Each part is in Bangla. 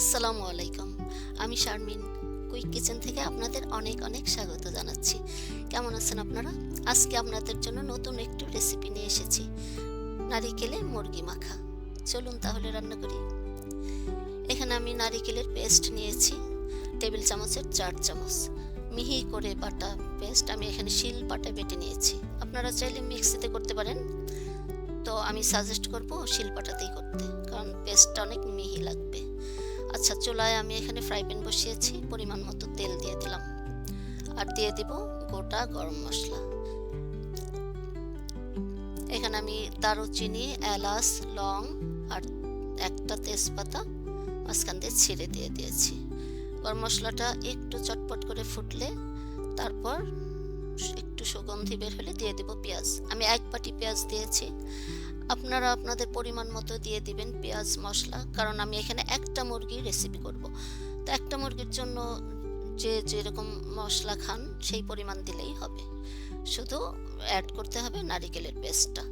আসসালামু আলাইকুম। আমি শারমিন, কুইক কিচেন থেকে আপনাদের অনেক অনেক স্বাগত জানাচ্ছি। কেমন আছেন আপনারা? আজকে আপনাদের জন্য নতুন একটু রেসিপি নিয়ে এসেছি, নারিকেলে মুরগি মাখা। চলুন তাহলে রান্না করি। এখানে আমি নারিকেলের পেস্ট নিয়েছি, টেবিল চামচের চার চামচ। মিহি করে বাটা পেস্ট আমি এখানে শিল পাটা বেটে নিয়েছি। আপনারা চাইলে মিক্সিতে করতে পারেন। তো আমি সাজেস্ট করব শিলপাটাতেই করতে, কারণ পেস্টটা অনেক মিহি লাগবে। আচ্ছা চুলায় আমি এখানে ফ্রাই প্যান বসিয়েছি, পরিমাণ মতো তেল দিয়ে দিলাম। আর দিয়ে দিব গোটা গরম মশলা। এখানে আমি দারুচিনি, এলাচ, লং আর একটা তেজপাতা মাঝখান দিয়ে ছিঁড়ে দিয়ে দিয়েছি। গরম মশলাটা একটু চটপট করে ফুটলে তারপর একটু সুগন্ধি বের হলে দিয়ে দেব পেঁয়াজ। আমি এক বাটি পেঁয়াজ দিয়েছি। আপনারা আপনাদের পরিমাণ মতো দিয়ে দিবেন পেঁয়াজ, মশলা, কারণ আমি এখানে একটা মুরগির রেসিপি করব। তো একটা মুরগির জন্য যে যেরকম মশলা খান, সেই পরিমাণ দিলেই হবে। শুধু অ্যাড করতে হবে নারিকেলের পেস্টটা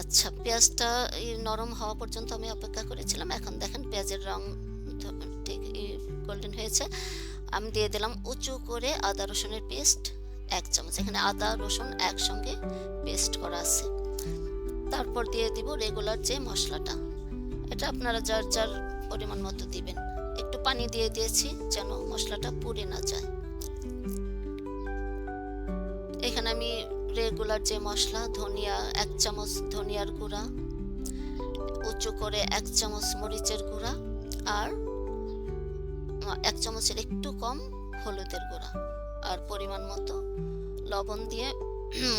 আচ্ছা পেঁয়াজটা নরম হওয়া পর্যন্ত আমি অপেক্ষা করেছিলাম। এখন দেখেন পেঁয়াজের রং ঠিক গোল্ডেন হয়েছে। আমি দিয়ে দিলাম উঁচু করে আদা রসুনের পেস্ট এক চামচ। এখানে আদা, রসুন একসঙ্গে পেস্ট করা আছে। তারপর দিয়ে দিব রেগুলার যে মশলাটা। এটা আপনারা যার যার পরিমাণ মতো দিবেন। একটু পানি দিয়ে দিয়েছি যেন মশলাটা পুড়ে না যায়। এখানে আমি রেগুলার যে মশলা, ধনিয়া, এক চামচ ধনিয়ার গুঁড়া, উঁচু করে এক চামচ মরিচের গুঁড়া আর, এক চামচের একটু কম হলুদের গুঁড়া আর পরিমাণ মতো লবণ দিয়ে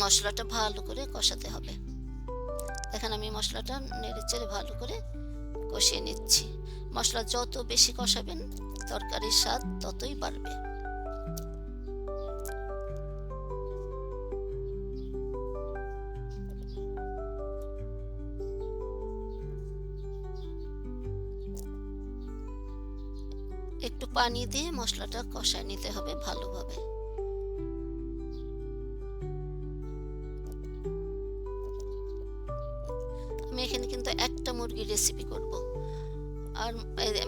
মশলাটা ভালো করে কষাতে হবে। এখন আমি মশলাটা নেড়ে চেড়ে ভালো করে কষিয়ে নিচ্ছি। মশলা যত বেশি কষাবেন, তরকারির স্বাদ ততই বাড়বে। একটু পানি দিয়ে মশলাটা কষায় নিতে হবে ভালোভাবে। আমি এখানে কিন্তু একটা মুরগির রেসিপি করব। আর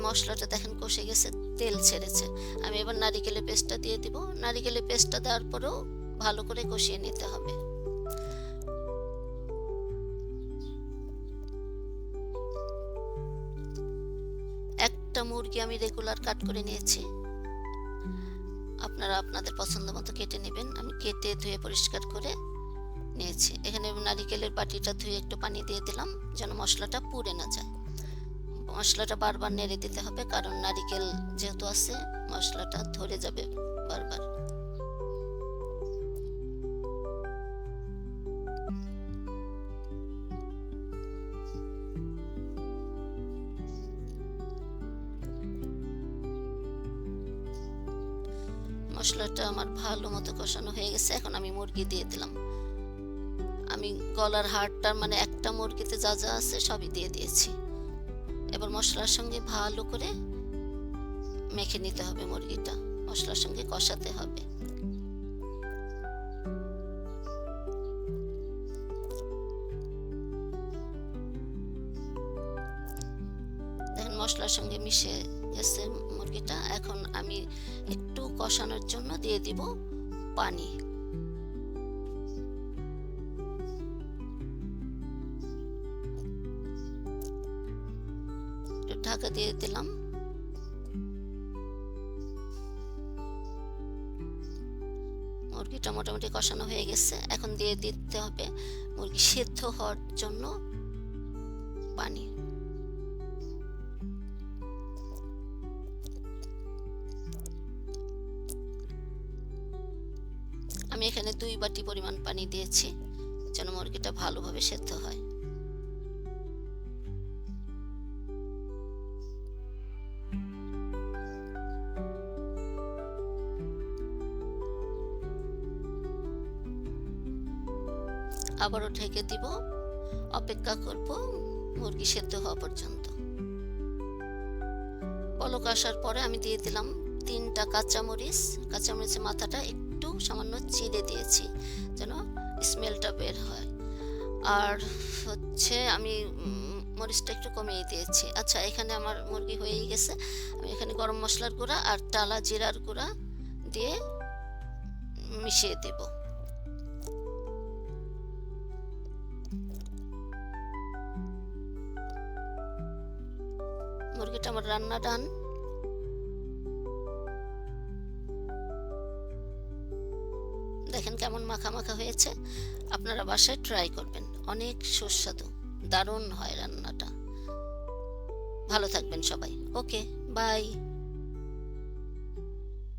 মশলাটা দেখেন কষে গেছে, তেল ছেড়েছে। আমি এবার নারিকেলের পেস্টটা দিয়ে দিব। নারিকেলের পেস্টটা দেওয়ার পরেও ভালো করে কষিয়ে নিতে হবে। একটা মুরগি আমি রেগুলার কাট করে নিয়েছি। আপনারা আপনাদের পছন্দ মতো কেটে নেবেন। আমি কেটে ধুয়ে পরিষ্কার করে নিয়েছি। এখানে নারিকেলের বাটিটা ধুয়ে একটু পানি দিয়ে দিলাম, যেন মশলাটা পুড়ে না যায়। মশলাটা বারবার নেড়ে দিতে হবে, কারণ নারিকেল যেহেতু আছে, মশলাটা ধরে যাবে বারবার। মশলাটা আমার ভালো মতো কষানো হয়ে গেছে, এখন আমি মুরগি দিয়ে দিলাম। আমি গলার হাড়টার মানে একটা মুরগিতে যা যা আছে সবই দিয়ে দিয়েছি। এবার মশলার সঙ্গে ভালো করে মেখে নিতে হবে মুরগিটা। মশলার সঙ্গে কষাতে হবে। দেখেন মশলার সঙ্গে মিশে গেছে মুরগিটা। এখন আমি একটু কষানোর জন্য দিয়ে দিব পানি। ঢাকা দিয়ে দিলাম। মুরগিটা মোটামুটি কষানো হয়ে গেছে। এখন দিয়ে দিতে হবে মুরগি সেদ্ধ হওয়ার জন্য পানি। আমি এখানে দুই বাটি পরিমাণ পানি দিয়েছি, যেন মুরগিটা ভালোভাবে সেদ্ধ হয়। আবারও ঢেকে দিব। অপেক্ষা করব মুরগি সেদ্ধ হওয়া পর্যন্ত। পলক আসার পরে আমি দিয়ে দিলাম তিনটা কাঁচামরিচ। কাঁচামরিচের মাথাটা একটু সামান্য চিড়ে দিয়েছি যেন স্মেলটা বের হয়। আর হচ্ছে আমি মরিচটা একটু কমিয়ে দিয়েছি। আচ্ছা এখানে আমার মুরগি হয়েই গেছে গেছে। আমি এখানে গরম মশলার গুঁড়া আর টালা জিরার গুঁড়া দিয়ে মিশিয়ে দেব। মুরগিটা আমার রান্না ডান। দেখেন কেমন মাখা মাখা হয়েছে। আপনারা বাসায় ট্রাই করবেন। অনেক সুস্বাদু। দারুণ হয় রান্নাটা। ভালো থাকবেন সবাই। Okay bye